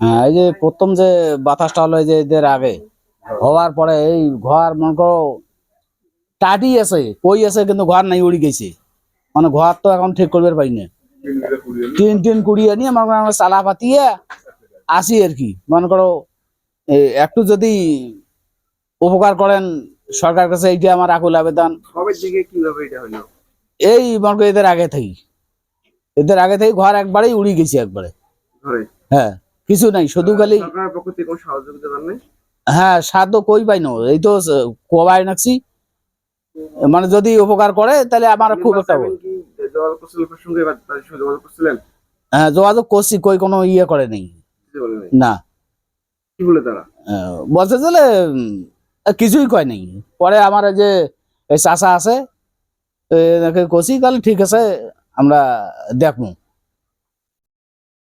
হ্যাঁ এই যে প্রথম যে বাতাসটা হলো এই যে এদের আগে হওয়ার পরে এই ঘর মনে করো টাটি আছে কই আছে কিন্তু ঘর নাই উড়ি গেছে। মানে ঘর তো এখন ঠিক করবে পারি না। টিন টিন কুড়িয়ে নিয়ে মনে করো আমরা চালা পাতিয়ে আসি আর কি। মনে করো একটু যদি উপকার করেন সরকার কাছে এইটা আমার আকুল আবেদন। এই মনে করো এদের আগে থেকে এদের আগে থেকে ঘর একবারেই উড়ি গেছে একবারে। হ্যাঁ। কিছু নাই শুধু খালি হ্যাঁ সাধ্য কই পাই না এই তো কোবাই নাকছি। মানে যদি উপকার করে তাহলে আমার খুব একটা হ্যাঁ, যোগাযোগ করছি কই কোনো ইয়ে করে নেই। না। কি বলে তারা? আহ, বলতে চলে কিছুই কয় নাই। পরে আমার যে চাষা আছে কষি তাহলে ঠিক আছে আমরা দেখব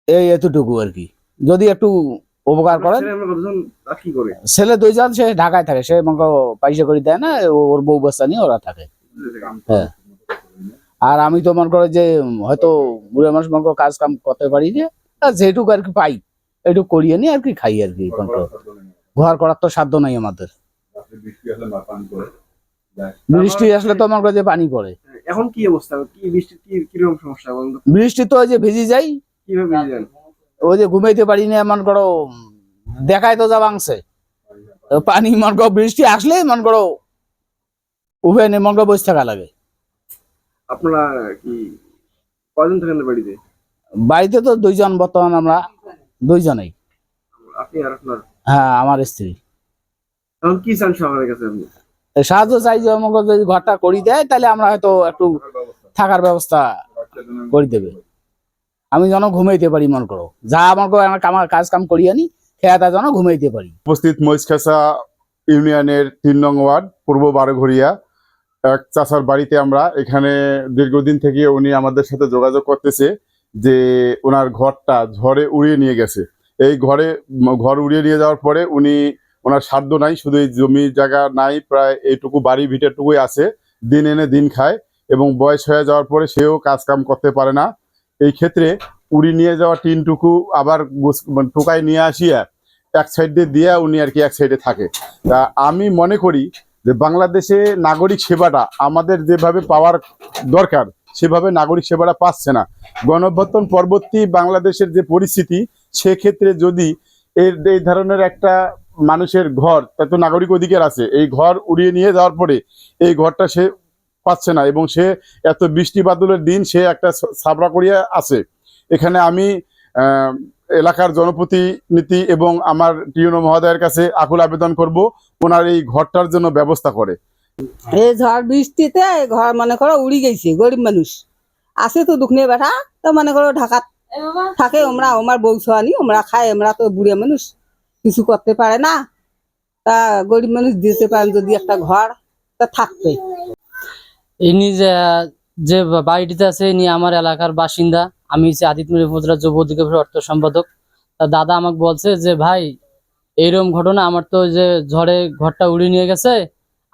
এই এতটুকু আর কি। যদি একটু উপকার করেন। ছেলে আমরা কতজন করে? ছেলে দুইজন সে ঢাকায় থাকে। সে মনে পয়সা করে দেয় না ওর বউ বাচ্চা নিয়ে ওরা থাকে। হ্যাঁ। আর আমি তো মনে করো যে হয়তো বুড়ো মানুষ মনে করো কাজ কাম করতে পারি যে যেটুকু আর কি পাই এইটুকু করিয়ে নিয়ে আর কি খাই আর কি ঘর করার তো সাধ্য নাই আমাদের। বৃষ্টি আসলে তো করো যে পানি পড়ে। এখন কি অবস্থা? কি বৃষ্টি কি কীরকম সমস্যা? বৃষ্টি তো ওই যে ভিজি যাই কীভাবে ওই যে ঘুমাইতে পারি না মনে করো দেখায় তো যা ভাঙছে পানি মনে করো বৃষ্টি আসলে মনে করো উভয় নিয়ে মনে করো বসে থাকা লাগে। আপনারা কি কয়জন থাকেন বাড়িতে? বাড়িতে তো দুইজন বর্তমান আমরা দুইজনেই। আপনি আর আপনার? হ্যাঁ আমার স্ত্রী। এখন কি চান সরকারের কাছে আপনি? সাহায্য চাই যে আমাকে যদি ঘরটা করি দেয় তাহলে আমরা হয়তো একটু থাকার ব্যবস্থা। করে দেবে। আমি যেন ঘুমাইতে পারি, মনে করো। যা আমার করো, আমার কাজ কাম করি আনি খেয়াটা যেন ঘুমাইতে পারি। উপস্থিত মহিষখাসা ইউনিয়নের তিন নং ওয়ার্ড, পূর্ব বারোঘরিয়া এক চাচার বাড়িতে আমরা এখানে দীর্ঘদিন থেকে উনি আমাদের সাথে যোগাযোগ করতেছে যে ওনার ঘরটা ঝড়ে উড়িয়ে নিয়ে গেছে। এই ঘরে ঘর উড়িয়ে নিয়ে যাওয়ার পরে উনি ওনার সাধ্য নাই, শুধু এই জমি জায়গা নাই, প্রায় এইটুকু বাড়ি ভিটেটুকুই আছে, দিন এনে দিন খায় এবং বয়স হয়ে যাওয়ার পরে সেও কাজ কাম করতে পারে না। এই ক্ষেত্রে উড়ি নিয়ে যাওয়া টিনটুকু আবার মানে টোকায় নিয়ে আসিয়া এক সাইড দিয়ে উনি আর কি এক সাইডে থাকে। তা আমি মনে করি যে বাংলাদেশে নাগরিক সেবাটা আমাদের যেভাবে পাওয়ার দরকার, সেভাবে নাগরিক সেবাটা পাচ্ছে না। গণঅভ্যর্থন পরবর্তী বাংলাদেশের যে পরিস্থিতি, সেক্ষেত্রে যদি এর এই ধরনের একটা মানুষের ঘর তার তো নাগরিক অধিকার আছে, এই ঘর উড়িয়ে নিয়ে যাওয়ার পরে এই ঘরটা সে পাচ্ছে না এবং সে এত বৃষ্টি বাদলের দিন সে একটা সাবরা করিয়া আছে। এখানে আমি এলাকার জনপ্রতিনিধি এবং আমার টিউনো মহোদয়ের কাছে আকুল আবেদন করব, ওনার এই ঘরটার জন্য ব্যবস্থা করে। এই ঝড় বৃষ্টিতে ঘর মনে করো উড়ি গেছে, গরিব মানুষ। আছে তো দুঃখ নিয়ে বেঠা তো মনে করো ঢাকাত থাকে আমরা আমার বউ ছোয়ানি আমরা খাই আমরা তো বুড়িয়া মানুষ, কিছু করতে পারে না। তা গরিব মানুষ দিতে পারেন যদি একটা ঘর, তা থাকবে। ইনি যে বাড়িটিতে আছে ইনি আমার এলাকার বাসিন্দা। আমি হচ্ছে আদিত্যমণি উপজেলা যুব অধিকার অর্থ সম্পাদক। তা দাদা আমাকে বলছে যে, ভাই, এইরকম ঘটনা, আমার তো যে ঝড়ে ঘরটা উড়ে নিয়ে গেছে,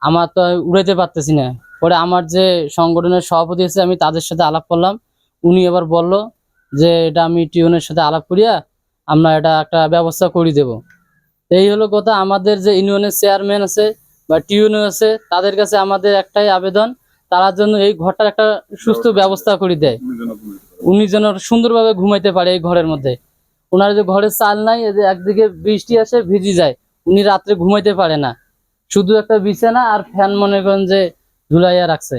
আমার তো উড়াইতে পারতেছি না। পরে আমার যে সংগঠনের সভাপতি আছে, আমি তাদের সাথে আলাপ করলাম। উনি এবার বলল যে, এটা আমি টিউনের সাথে আলাপ করিয়া আমরা এটা একটা ব্যবস্থা করে দেব। এই হলো কথা। আমাদের যে ইউনিয়নের চেয়ারম্যান আছে বা টিউনও আছে, তাদের কাছে আমাদের একটাই আবেদন তার জন্য এই ঘরটার একটা সুস্থ ব্যবস্থা করে দেয়। উনি যেন সুন্দরভাবে ঘুমাইতে পারে এই ঘরের মধ্যে। ওনার যে ঘরের চাল নাই এই যে একদিকে বৃষ্টি আসে ভিজি যায়। উনি রাত্রে ঘুমাইতে পারে না। শুধু একটা বিছানা আর ফ্যান মনে করেন যে ঝুলাইয়া রাখছে।